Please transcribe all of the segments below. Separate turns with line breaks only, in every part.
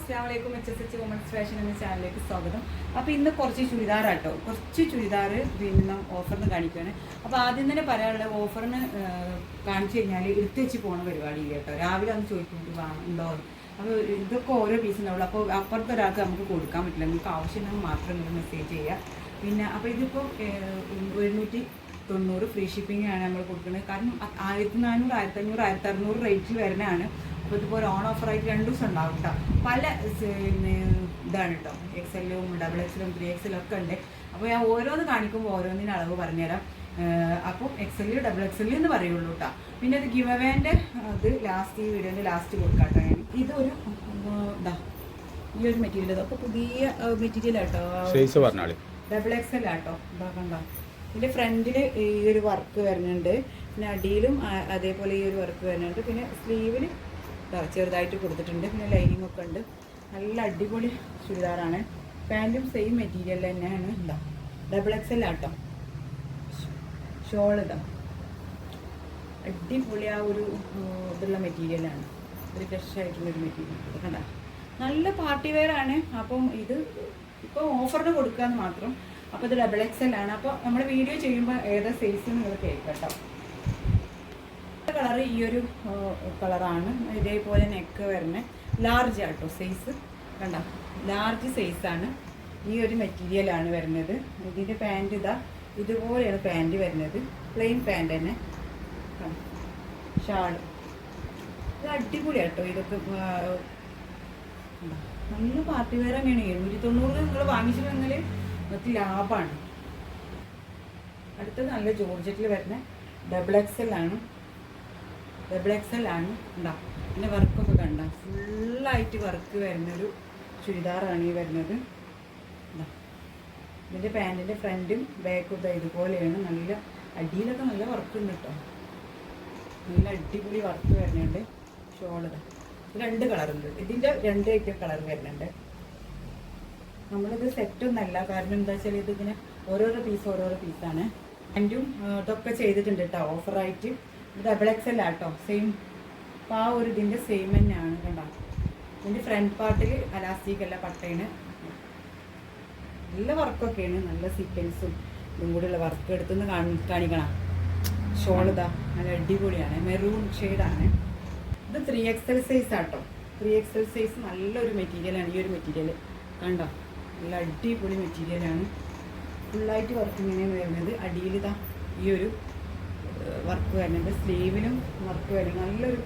അസ്സാം വലൈക്കും H S H women's fashion എന്ന ചാനലിലേക്ക് സ്വാഗതം. അപ്പോൾ ഇന്ന് കുറച്ച് ചുരിദാർ ആട്ടോ കുറച്ച് ചുരിദാർ പിന്നെ ഓഫറിന് കാണിക്കുകയാണ് അപ്പോൾ ആദ്യം തന്നെ പറയാനുള്ള ഓഫറിന് കാണിച്ചു കഴിഞ്ഞാൽ എടുത്തുവെച്ച് പോണ പരിപാടി ഇല്ല കേട്ടോ. രാവിലെ അന്ന് ചോദിക്കുന്നുണ്ട് വാങ്ങുന്നുണ്ടോ അപ്പോൾ ഇതൊക്കെ ഓരോ പീസ് ഉണ്ടാവുള്ളൂ. അപ്പോൾ അപ്പുറത്തെ ഒരാൾക്ക് നമുക്ക് കൊടുക്കാൻ പറ്റില്ല. നിങ്ങൾക്ക് ആവശ്യമുണ്ടെങ്കിൽ മാത്രം നിങ്ങൾ മെസ്സേജ് ചെയ്യുക പിന്നെ അപ്പോൾ ഇതിപ്പോൾ എഴുന്നൂറ്റി തൊണ്ണൂറ് ഫ്രീ ഷിപ്പിംഗ് ആണ് നമ്മൾ കൊടുക്കുന്നത്. കാരണം ആയിരത്തി നാനൂറ് ആയിരത്തി അഞ്ഞൂറ് ആയിരത്തി അറുന്നൂറ് റേറ്റിൽ വരുന്നതാണ്. അപ്പോൾ ഇതുപോലെ ഓൺ ഓഫർ ആയിട്ട് രണ്ട് ദിവസം ഉണ്ടാവും കേട്ടോ പല പിന്നെ ഇതാണ് കേട്ടോ എക്സ് എല്ലും ഡബിൾ എക്സലും ത്രീ എക്സലും ഒക്കെ ഉണ്ട്. അപ്പോൾ ഞാൻ ഓരോന്ന് കാണിക്കുമ്പോൾ ഓരോന്നിന്റെ അളവ് പറഞ്ഞുതരാം. അപ്പം X L double X L എന്ന് പറയുള്ളൂ കേട്ടോ പിന്നെ അത് ഗിവ് അവേന്റെ അത് ലാസ്റ്റ് ഈ വീഡിയോന്റെ ലാസ്റ്റ് കൊടുക്കാം കേട്ടോ ഞാൻ. ഇതൊരു ഇതാ ഈ ഒരു മെറ്റീരിയൽ അപ്പോൾ പുതിയ മെറ്റീരിയൽ
ആട്ടോ.
ഡബിൾ എക്സ് എൽ ആട്ടോ ഇതാ കണ്ടോ? ഇതിന്റെ ഫ്രണ്ടിൽ ഈ ഒരു വർക്ക് വരുന്നുണ്ട്. പിന്നെ അടിയിലും അതേപോലെ ഈ ഒരു വർക്ക് വരുന്നുണ്ട്. പിന്നെ സ്ലീവിൽ ചെറുതായിട്ട് കൊടുത്തിട്ടുണ്ട്. പിന്നെ ലൈനിങ് ഒക്കെ ഉണ്ട്. നല്ല അടിപൊളി ചുരിദാറാണ്. പാന്റും സെയിം മെറ്റീരിയൽ തന്നെയാണ്. ഉണ്ടോ ഡബിൾ എക്സ് എൽ ആട്ടോ. ഷോൾ ഇതാ അടിപൊളി ആ ഒരു ഇതുള്ള മെറ്റീരിയലാണ് ഒരു ഫ്രഷ് ആയിട്ടുള്ള ഒരു മെറ്റീരിയൽ കണ്ട? നല്ല പാർട്ടി വെയർ ആണ്. അപ്പം ഇത് ഇപ്പോൾ ഓഫറിന് കൊടുക്കാന്ന് മാത്രം. അപ്പോൾ ഇത് ഡബിൾ എക്സ് എൽ ആണ്. അപ്പോൾ നമ്മൾ വീഡിയോ ചെയ്യുമ്പോൾ ഏത് സൈസ് നിങ്ങൾ കേൾക്കട്ടോ. കളർ ഈ ഒരു കളറാണ് ഇതേപോലെ നെക്ക് വരുന്നത് ലാർജ് ആട്ടോ സൈസ് കണ്ട? ലാർജ് സൈസാണ് ഈ ഒരു മെറ്റീരിയലാണ് വരുന്നത്. ഇതിന്റെ പാന്റ് ഇതാ. ഇതുപോലെയാണ് പാന്റ് വരുന്നത്. പ്ലെയിൻ പാന്റ് തന്നെ. ഷാൾ ഇത് അടിപൊളിയാട്ടോ ഇതൊക്കെ. നല്ല പാർട്ടി വെയർ തന്നെയാണ്. എഴുന്നൂറ്റി തൊണ്ണൂറ് നിങ്ങൾ വാങ്ങിച്ചിട്ടുണ്ടെങ്കിൽ നിങ്ങൾക്ക് ലാഭമാണ് അടുത്തത് നല്ല ജോർജറ്റിൽ വരുന്ന ഡബിൾ എക്സ് എൽ ആണ്. ഡബിൾ എക്സ് എൽ ആണ്. ഉണ്ടാ പിന്നെ വർക്കൊക്കെ കണ്ട? ഫുള്ളായിട്ട് വർക്ക് വരുന്നൊരു ചുരിദാറാണ് ഈ വരുന്നത്. ഇതാ. ഇതിന്റെ പാന്റിന്റെ ഫ്രണ്ടും ബാക്കും ഇതാ ഇതുപോലെയാണ്. നല്ല അടിയിലൊക്കെ നല്ല വർക്ക് ഉണ്ട് കേട്ടോ നല്ല അടിപൊളി വർക്ക് വരുന്നുണ്ട്. ഷോൾ ഇതാ. രണ്ട് കളറുണ്ട് ഇതിന്റെ രണ്ട് ഐറ്റം കളർ വരുന്നുണ്ട്. നമ്മളിത് സെറ്റ് ഒന്നല്ല. കാരണം എന്താ വെച്ചാൽ ഇതിങ്ങനെ ഓരോരോ പീസ് ഓരോരോ പീസാണ് പാന്റും ഇതൊക്കെ ചെയ്തിട്ടുണ്ട് കേട്ടോ ഓഫറായിട്ട് ഇത് ഡബിൾ എക്സ് എൽ ആട്ടോ സെയിം അപ്പോൾ ആ ഒരു ഇതിന്റെ സെയിം തന്നെയാണ് കണ്ടോ? ഇതിന്റെ ഫ്രണ്ട് പാർട്ടിൽ അലാസ്റ്റിക് അല്ല പട്ടയാണ് നല്ല വർക്കൊക്കെയാണ് നല്ല സീക്വൻസും ഇതും കൂടെയുള്ള വർക്ക് എടുത്തുനിന്ന് കാണി കാണിക്കണം. ഷോൾ ഇതാ നല്ല അടിപൊളിയാണ്. മെറൂൺ ഷെയ്ഡാണ് ഇത് ത്രീ എക്സൽ സൈസ് ആട്ടോ ത്രീ എക്സൽ സൈസ് നല്ലൊരു മെറ്റീരിയലാണ് ഈ ഒരു മെറ്റീരിയൽ കണ്ടോ? നല്ല അടിപൊളി മെറ്റീരിയലാണ് ഫുള്ളായിട്ട് വർക്ക് ഇങ്ങനെയാണ് വരുന്നത്. അടിയിൽ ഈ ഒരു വർക്ക് വരുന്നുണ്ട് സ്ലീവിനും വർക്ക് വരുന്നത്. നല്ലൊരു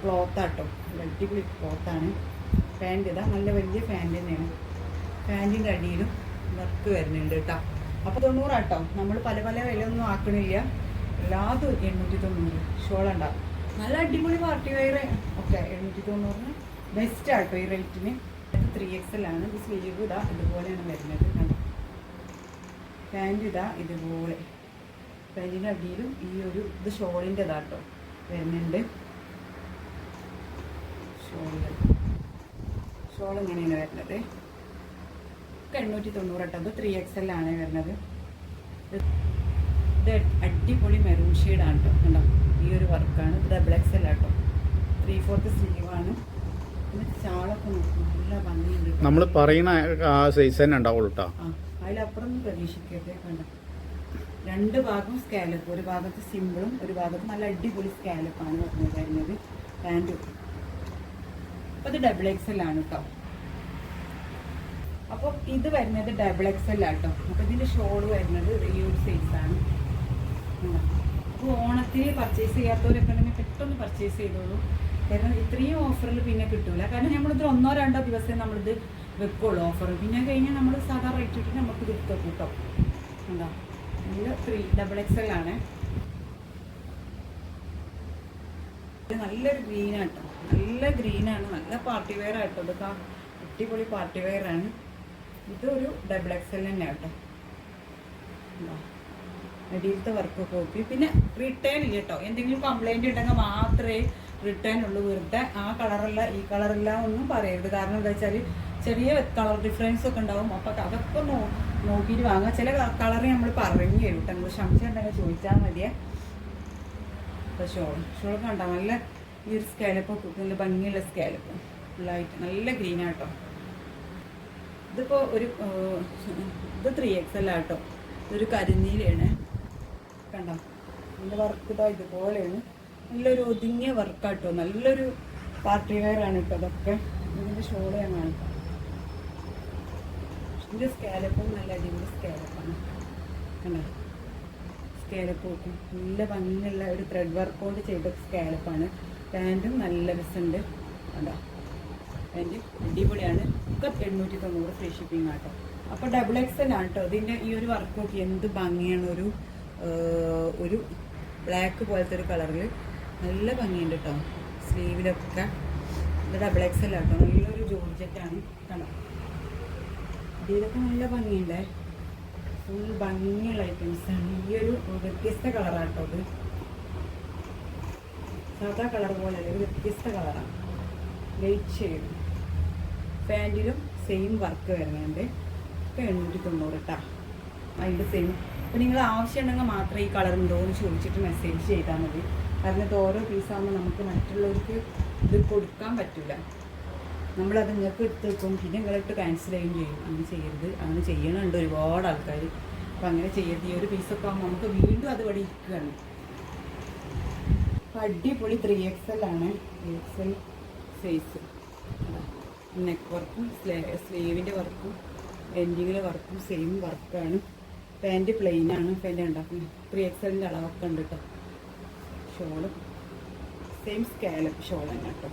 ക്ലോത്താട്ടോ അടിപൊളി ക്ലോത്താണ് പാന്റ് ഇതാ നല്ല വലിയ പാന്റ് തന്നെയാണ്. പാന്റിന്റെ അടിയിലും വർക്ക് വരുന്നുണ്ട് കേട്ടോ. അപ്പോൾ തൊണ്ണൂറാട്ടോ നമ്മൾ പല പല വിലയൊന്നും ആക്കണില്ല. എല്ലാതും എണ്ണൂറ്റി തൊണ്ണൂറ് ഷോളുണ്ടാവും നല്ല അടിപൊളി പാർട്ടി വെയർ ഒക്കെ. എണ്ണൂറ്റി തൊണ്ണൂറിന് ബെസ്റ്റ് ആട്ടോ ഈ റേറ്റിന് ത്രീ എക്സ് ആണ്. ഇത് സ്ലീവ് ഇതാ ഇതുപോലെയാണ് വരുന്നത് കണ്ടോ? പാന്റ് ഇതാ ഇതുപോലെ. പാന്റിന്റെ അടിയിലും ഈ ഒരു ഇത് ഷോളിന്റെ ഇതാട്ടോ വരുന്നുണ്ട്. ഷോളിൽ ഷോൾ ഇങ്ങനെയാണ് വരുന്നത്. എണ്ണൂറ്റി തൊണ്ണൂറ് കേട്ടോ. ത്രീ എക്സ് എൽ ആണ് വരുന്നത്. ഇത് അടിപൊളി മെറൂൺ ഷെയ്ഡാണ് കേട്ടോ. കണ്ടോ? ഈ ഒരു വർക്കാണ് ഇത് ഡബിൾ എക്സ് എൽ ആട്ടോ ത്രീ ഫോർത്ത് സ്ലീവാണ്.
നമ്മൾ പറയുന്ന ആ സൈസ് തന്നെ ഉണ്ടാവുള്ളൂ കേട്ടോ
അതിലപ്പുറം കണ്ടോ രണ്ട് ഭാഗം സ്കാലപ്പ് ഒരു ഭാഗത്ത് സിമ്പിളും ഒരു ഭാഗത്ത് നല്ല അടിപൊളി സ്കാലപ്പാണ് പറഞ്ഞു വരുന്നത് പാന്റ് അപ്പോൾ ഇത് ഡബിൾ എക്സ് എൽ ആണ് കേട്ടോ അപ്പോൾ ഇത് വരുന്നത് ഡബിൾ എക്സ് എൽ ആട്ടോ അപ്പോൾ ഇതിന്റെ ഷോൾ വരുന്നത് ഈ ഒരു സൈസാണ് അപ്പോൾ ഓണത്തിന് പർച്ചേസ് ചെയ്യാത്തവരൊക്കെ ഉണ്ടെങ്കിൽ പെട്ടെന്ന് പർച്ചേസ് ചെയ്തോളൂ. കാരണം ഇത്രയും ഓഫറിൽ പിന്നെ കിട്ടൂല. കാരണം നമ്മളിത് ഒന്നോ രണ്ടോ ദിവസമേ നമ്മളിത് വെക്കുള്ളൂ ഓഫർ പിന്നെ കഴിഞ്ഞാൽ നമ്മൾ സാധാ റേറ്റ് ഇട്ടിട്ട് നമുക്ക് കിട്ടും കൂട്ടോ എന്താ? നല്ല ത്രീ ഡബിൾ എക്സ് എൽ ആണ്. നല്ലൊരു ഗ്രീൻ ആട്ടോ. നല്ല ഗ്രീനാണ് നല്ല പാർട്ടി വെയർ ആട്ടോ. ഇതൊക്കെ അടിപൊളി പാർട്ടി വെയർ ആണ്. ഇതൊരു ഡബിൾ എക്സ് എൽ തന്നെ ഇതാ. അടിയിലത്തെ വർക്ക് കോപ്പി പിന്നെ റിട്ടേൺ ഇല്ല കേട്ടോ എന്തെങ്കിലും കംപ്ലൈന്റ് ഉണ്ടെങ്കിൽ മാത്രമേ റിട്ടേൺ ഉള്ളൂ വെറുതെ ആ കളറല്ല ഈ കളറല്ല ഒന്നും പറയരുത്. കാരണം എന്താ വെച്ചാൽ ചെറിയ കളർ ഡിഫറൻസ് ഒക്കെ ഉണ്ടാവും. അപ്പൊ അതൊക്കെ നോ നോക്കിയിട്ട് വാങ്ങാം ചില കളർ നമ്മൾ പറഞ്ഞു തരും കേട്ടോ. നിങ്ങൾ ക്ഷമിച്ചിട്ടുണ്ടെങ്കിൽ ചോദിച്ചാൽ മതിയേ. അപ്പോൾ ഷോൾ ഷോൾ കണ്ട? നല്ല ഈ ഒരു സ്കാലപ്പ് നല്ല ഭംഗിയുള്ള സ്കാലപ്പ് ഫുള്ളായിട്ട് നല്ല ഗ്രീനാട്ടോ ഇതിപ്പോൾ ഒരു ഇത് ത്രീ എക്സ് എൽ ആട്ടോ ഇതൊരു കരിനീലാണ് കണ്ടോ? ഇതിന്റെ വർക്ക് ഇതാ ഇതുപോലെയാണ്. നല്ലൊരു ഒതുങ്ങിയ വർക്കാട്ടോ. നല്ലൊരു പാർട്ടി വെയർ ആണ് കേട്ടോ അതൊക്കെ ഇതിന്റെ ഷോൾ ഞാൻ ഇതിന്റെ സ്കാലപ്പും നല്ല അടിപൊളി സ്കാലപ്പാണ് കണ്ടോ? സ്കാലപ്പ് നോക്കും നല്ല ഭംഗിയുള്ള ഒരു ത്രെഡ് വർക്ക് കൊണ്ട് ചെയ്ത സ്കാലപ്പാണ് പാന്റും നല്ല രസമുണ്ട്. കണ്ടോ? പാന്റ് അടിപൊളിയാണ്. ഒക്കെ എണ്ണൂറ്റി തൊണ്ണൂറ് ഫ്രീ ഷിപ്പിംഗ് ആട്ടോ. അപ്പോൾ ഡബിൾ എക്സ് എൽ ആണ് കേട്ടോ ഇതിന്റെ ഈ ഒരു വർക്കൊക്കെ എന്ത് ഭംഗിയാണ്. ഒരു ഒരു ബ്ലാക്ക് പോലത്തെ ഒരു കളറിൽ നല്ല ഭംഗിയുണ്ട് കേട്ടോ സ്ലീവിലൊക്കെ. ഇത് ഡബിൾ എക്സ് അല്ല കേട്ടോ നല്ലൊരു ജോർജറ്റാണ്. കണ്ടോ? ഇതിലൊക്കെ നല്ല ഭംഗിയുണ്ടേ. ഫുൾ ഭംഗിയുള്ള ഐറ്റംസ് ആണ്. ഈ ഒരു വ്യത്യസ്ത കളറാണ് കേട്ടോ ഇത്. സാധാ കളർ പോലെയല്ല ഒരു വ്യത്യസ്ത കളറാണ് ലൈറ്റ് ഷെയ്ഡ് പാന്റിലും സെയിം വർക്ക് വരുന്നുണ്ട്. ഇപ്പം എണ്ണൂറ്റി തൊണ്ണൂറ് കേട്ടോ അതിന്റെ സെയിം അപ്പം നിങ്ങൾ ആവശ്യമുണ്ടെങ്കിൽ മാത്രമേ ഈ കളർ ഉണ്ടോ എന്ന് ചോദിച്ചിട്ട് മെസ്സേജ് ചെയ്താൽ മതി. ഇത് ഓരോ പീസാകുമ്പോൾ നമുക്ക് മറ്റുള്ളവർക്ക് ഇത് കൊടുക്കാൻ പറ്റില്ല നമ്മളത് നിങ്ങൾക്ക് എടുത്ത് വെക്കും പിന്നെ നിങ്ങളിട്ട് ക്യാൻസൽ ചെയ്യുകയും ചെയ്യും. അങ്ങനെ ചെയ്യരുത്. അങ്ങനെ ചെയ്യണുണ്ട് ഒരുപാട് ആൾക്കാർ അപ്പം അങ്ങനെ ചെയ്യരുത്. ഈ ഒരു പീസൊക്കെ ആകുമ്പോൾ നമുക്ക് വീണ്ടും അത് ഇവിടെ ഇരിക്കുകയാണ് അപ്പം അടിപൊളി ത്രീ എക്സ് എൽ ആണ്. Three X L size neck വർക്കും സ്ലീവിന്റെ വർക്കും എൻഡിങ്ങിലെ വർക്കും സെയിം വർക്കാണ് പാന്റ് പ്ലെയിനാണ് പാന്റ് ഉണ്ടാക്കുന്നത് ത്രീ എക്സ് എല്ലിന്റെ അളവൊക്കെ ഉണ്ട് കേട്ടോ ഷോൾ. സെയിം സ്കാലപ്പ് തന്നെ കേട്ടോ.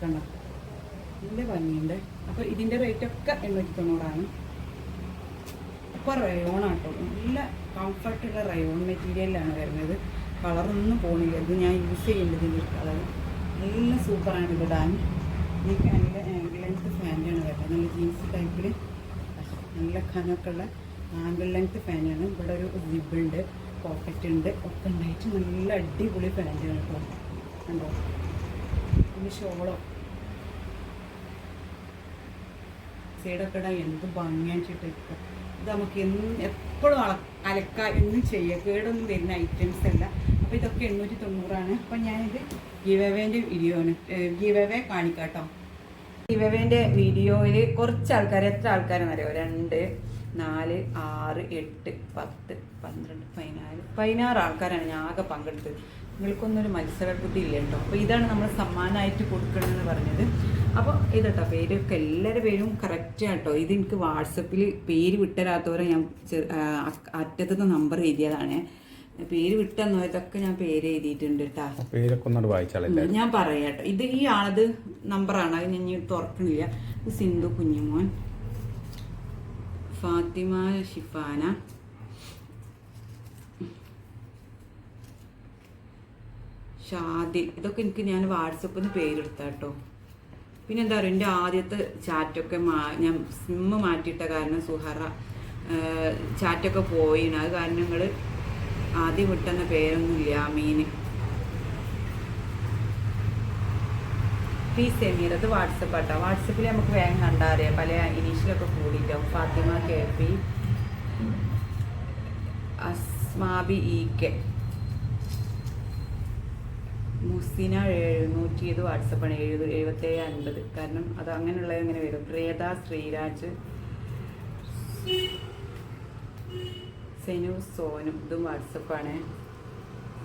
കണ്ടോ? ഇതിന്റെ ഭംഗിയുണ്ട്. ഇതിന്റെ റേറ്റ് ഒക്കെ എണ്ണൂറ്റി തൊണ്ണൂറാണ് ഇപ്പോൾ റയോൺ ആട്ടോ. നല്ല കംഫർട്ടുള്ള റയോൺ മെറ്റീരിയലാണ് വരുന്നത്. കളറൊന്നും പോണില്ല. ഇത് ഞാൻ യൂസ് ചെയ്യേണ്ടത് ഇതിന്റെ കളർ നല്ല സൂപ്പറാണ് ഇത് ഇടാൻ എനിക്ക് നല്ല ആംബുലൻസ് ഫാന്റാണ് വരുന്നത്. നല്ല ജീൻസ് ടൈപ്പിൽ നല്ല കനമൊക്കെ ഉള്ള ആംഗിൾ ലെങ്ത് ഫാനാണ് ഇവിടെ ഒരു സിബുണ്ട് പോക്കറ്റ് ഉണ്ട്. ഒക്കെ ഉണ്ടായിട്ട് നല്ല അടിപൊളി ഫാന്റാണ് കേട്ടോ. കണ്ടോ? പിന്നെ ഷോളോ. സൈഡൊക്കെ ഇടാൻ എന്ത് ഭംഗിയായിട്ട് ഇത് നമുക്ക് എന്നും എപ്പോഴും അള അലക്ക എന്നും ചെയ്യുക കേടൊന്നും വരുന്ന ഐറ്റംസ് അല്ല. അപ്പോൾ ഇതൊക്കെ എണ്ണൂറ്റി തൊണ്ണൂറാണ് അപ്പം ഞാനിത് ഗീവവേന്റെ വീഡിയോ ആണ്. ഗിവവേ കാണിക്കാം കേട്ടോ ഗീവവേന്റെ വീഡിയോയിൽ കുറച്ച് ആൾക്കാർ എത്ര ആൾക്കാരെന്നറിയോ രണ്ട് നാല് ആറ് എട്ട് പത്ത് പന്ത്രണ്ട് പതിനാല്. പതിനാറ് ആൾക്കാരാണ് ഞാൻ ആകെ പങ്കെടുത്തത്. നിങ്ങൾക്കൊന്നും ഒരു മത്സര ബുദ്ധി ഇല്ല കേട്ടോ അപ്പോൾ ഇതാണ് നമ്മൾ സമ്മാനമായിട്ട് കൊടുക്കണമെന്ന് പറഞ്ഞത്. അപ്പോൾ ഇത് കേട്ടോ പേരൊക്കെ എല്ലാവരുടെ പേരും കറക്റ്റ് കേട്ടോ ഇത് എനിക്ക് വാട്സപ്പിൽ പേര് വിട്ടരാത്തവരെ ഞാൻ ചെ- ആ, അ- അറ്റത്തത്തെ നമ്പർ എഴുതിയതാണ്. പേര് വിട്ടെന്നതൊക്കെ ഞാൻ പേര് എഴുതിയിട്ടുണ്ട് കേട്ടോ ഞാൻ പറയാട്ടോ. ഇത് ഈ ആളത് നമ്പറാണ് അത് ഞാൻ തുറക്കണില്ല. സിന്ധു കുഞ്ഞുമോൻ. ഫാത്തിമ ഷിഫാന. ഷാദി ഇതൊക്കെ എനിക്ക് ഞാൻ വാട്സപ്പിൽ നിന്ന് പേരെടുത്ത കേട്ടോ പിന്നെ എന്താ പറയുക എന്റെ ആദ്യത്തെ ചാറ്റൊക്കെ മാ ഞാൻ സിമ്മ് മാറ്റിയിട്ട കാരണം സുഹറ ചാറ്റൊക്കെ പോയിന്. അത് കാരണം നിങ്ങൾ ആദ്യം വിട്ടെന്ന പേരൊന്നുമില്ല മീന് പി സെമീർ അത് വാട്സപ്പ് ആട്ടോ. വാട്സപ്പിൽ നമുക്ക് വേഗം കണ്ടറിയാം പല ഇനീഷ്യലൊക്കെ കൂടിയിട്ടാവും Fathima K P Asmabi E K. Musina എഴുന്നൂറ്റി ഇത് വാട്സപ്പാണ്. എഴുപത് എഴുപത്തേഴ് അൻപത്. കാരണം അത് അങ്ങനെയുള്ളത് എങ്ങനെ വരും. പ്രിയത ശ്രീരാജ് സെനു സോനും ഇതും വാട്സപ്പാണ്.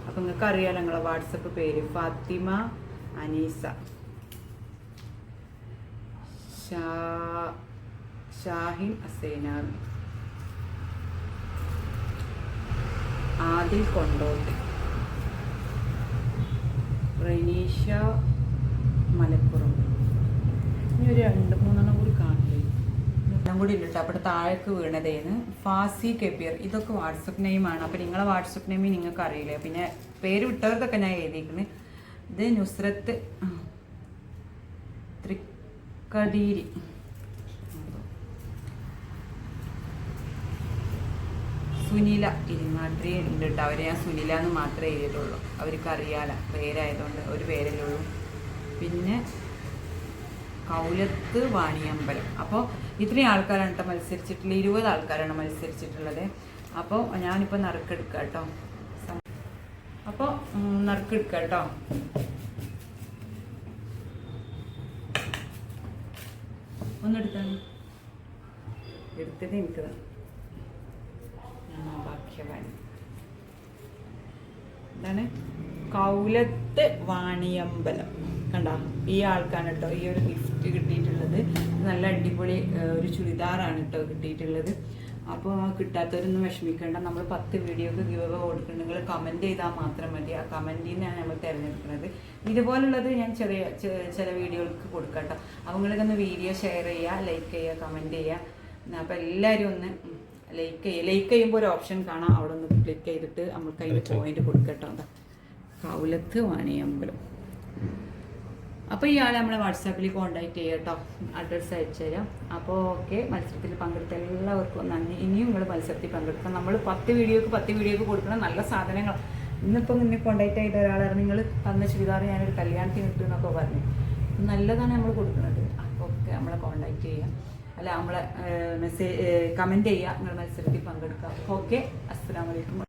അപ്പം നിങ്ങൾക്ക് അറിയാലോ നിങ്ങളെ വാട്സപ്പ് പേര്. ഫാത്തിമ അനീസ. ഷാ ഷാഹിൻ അസൈനാർ ആദിൽ കൊണ്ടോട്ട്. റനീഷ മലപ്പുറം. ഇനി ഒരു രണ്ട് മൂന്നെണ്ണം കൂടി കാണില്ലേ എല്ലാം കൂടി ഇല്ലട്ടോ അവിടെ താഴേക്ക് വീണതേന്ന്. ഫാസി കെബീർ. ഇതൊക്കെ വാട്സപ്പ് നെയിമാണ്. അപ്പോൾ നിങ്ങളെ വാട്സപ്പ് നെയിം നിങ്ങൾക്ക് അറിയില്ല? പിന്നെ പേര് വിട്ടവർക്കൊക്കെ ഞാൻ എഴുതിയിരിക്കുന്നത് ഇത് നുസ്രത്ത് ആ, തൃക്കടീരി സുനില ഇരുമാത്രേ ഉണ്ട് കേട്ടോ. അവരെ ഞാൻ സുനില എന്ന് മാത്രമേ എഴുതിയിട്ടുള്ളൂ. അവർക്ക് അറിയാല പേരായതുകൊണ്ട് ഒരു പേരല്ലേ ഉള്ളൂ. പിന്നെ കൗലത്ത് വാണിയമ്പലം. അപ്പോൾ ഇത്രയും ആൾക്കാരാണ് കേട്ടോ മത്സരിച്ചിട്ടുള്ളത് ഇരുപത് ആൾക്കാരാണ് മത്സരിച്ചിട്ടുള്ളത്. അപ്പോൾ ഞാനിപ്പോൾ നറുക്കെടുക്കാം കേട്ടോ. അപ്പോൾ നറുക്കെടുക്കാം കേട്ടോ. ഒന്നെടുത്താണ്. എടുത്തത് എനിക്ക് തന്നെ ഭാഗ്യവാൻ എന്താണ്? കൗലത്ത് വാണിയമ്പലം. കണ്ട? ഈ ആൾക്കാണ് കേട്ടോ ഈ ഒരു ഗിഫ്റ്റ് കിട്ടിയിട്ടുള്ളത്. നല്ല അടിപൊളി ഒരു ചുരിദാറാണ് കേട്ടോ കിട്ടിയിട്ടുള്ളത്. അപ്പോൾ കിട്ടാത്തവരൊന്നും വിഷമിക്കേണ്ട. നമ്മൾ പത്ത് വീഡിയോക്ക് ഗിവ് അവ കൊടുക്കുന്നുണ്ടെങ്കിൽ കമന്റ് ചെയ്താൽ മാത്രം മതി. ആ കമന്റിൽ നിന്നാണ് നമ്മൾ തിരഞ്ഞെടുക്കുന്നത്. ഇതുപോലുള്ളത് ഞാൻ ചെറിയ ചില വീഡിയോകൾക്ക് കൊടുക്കാം കേട്ടോ അവങ്ങളൊക്കെ ഒന്ന് വീഡിയോ ഷെയർ ചെയ്യുക ലൈക്ക് ചെയ്യുക കമന്റ് ചെയ്യുക അപ്പോൾ എല്ലാവരും ഒന്ന് ലൈക്ക് ചെയ്യുക ലൈക്ക് ചെയ്യുമ്പോൾ ഒരു ഓപ്ഷൻ കാണാം. അവിടെ ഒന്ന് ക്ലിക്ക് ചെയ്തിട്ട് നമുക്ക് അതിന്റെ പോയിന്റ് കൊടുക്കട്ടോ. എന്താ കൗലത്ത് വാണിയമ്പലം. അപ്പോൾ ഇയാളെ നമ്മളെ വാട്സാപ്പിൽ കോൺടാക്ട് ചെയ്യുക കേട്ടോ. അഡ്രസ്സ് അയച്ചു തരാം. അപ്പോൾ ഓക്കെ മത്സരത്തിൽ പങ്കെടുത്ത എല്ലാവർക്കും നന്ദി. ഇനിയും നിങ്ങൾ മത്സരത്തിൽ പങ്കെടുക്കാം നമ്മൾ പത്ത് വീഡിയോക്ക് പത്ത് വീഡിയോക്ക് കൊടുക്കണം നല്ല സാധനങ്ങൾ ഇന്നിപ്പോൾ നിന്നെ കോൺടാക്റ്റ് ചെയ്ത ഒരാളാണ് നിങ്ങൾ തന്ന ചുരിദാർ ഞാനൊരു കല്യാണത്തിന് ഇട്ടു എന്നൊക്കെ പറഞ്ഞു. നല്ലതാണ് നമ്മൾ കൊടുക്കുന്നത്. അപ്പോൾ ഒക്കെ നമ്മളെ കോൺടാക്റ്റ് ചെയ്യാം. അല്ല നമ്മളെ മെസ്സേജ് കമന്റ് ചെയ്യുക നിങ്ങൾ മത്സരത്തിൽ പങ്കെടുക്കുക ഓക്കെ അസ്സാം വലൈക്കും